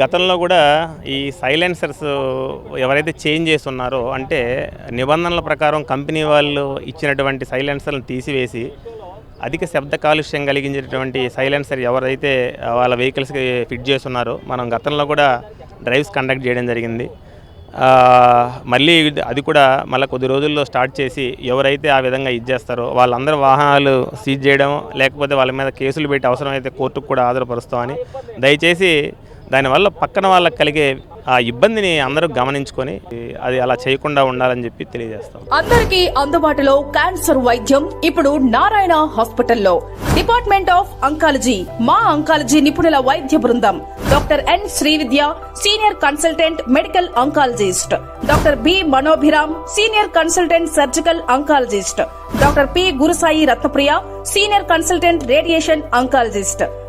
గతంలో కూడా ఈ సైలెన్సర్స్ ఎవరైతే చేంజ్ చేసి ఉన్నారో అంటే నిబంధనల ప్రకారం కంపెనీ వాళ్ళు ఇచ్చినటువంటి సైలెన్సర్లను తీసివేసి అధిక శబ్ద కాలుష్యం కలిగించేటువంటి సైలెన్సర్ ఎవరైతే వాళ్ళ వెహికల్స్కి ఫిట్ చేస్తున్నారో మనం గతంలో కూడా డ్రైవ్స్ కండక్ట్ చేయడం జరిగింది. మళ్ళీ అది కూడా మళ్ళీ కొద్ది రోజుల్లో స్టార్ట్ చేసి ఎవరైతే ఆ విధంగా ఇది చేస్తారో వాళ్ళందరూ వాహనాలు సీజ్ చేయడం లేకపోతే వాళ్ళ మీద కేసులు పెట్టి అవసరమైతే కోర్టుకు కూడా హాజరుపరుస్తామని దయచేసి దానివల్ల పక్కన వాళ్ళకి కలిగే ఆ ఇబ్బందిని అందరూ గమనించుకొని అది అలా చేయకుండా ఉండాలని చెప్పి తెలియజేస్తాం. అందరికీ అందుబాటులో క్యాన్సర్ వైద్యం ఇప్పుడు నారాయణ హాస్పిటల్లో. డిపార్ట్మెంట్ ఆఫ్ అంకాలజీ మా అంకాలజీ నిపుణుల వైద్య బృందం. Doctor N Srividya senior consultant medical oncologist. Doctor B Manobhiram senior consultant surgical oncologist. Doctor P Gurusai Ratnapriya senior consultant radiation oncologist.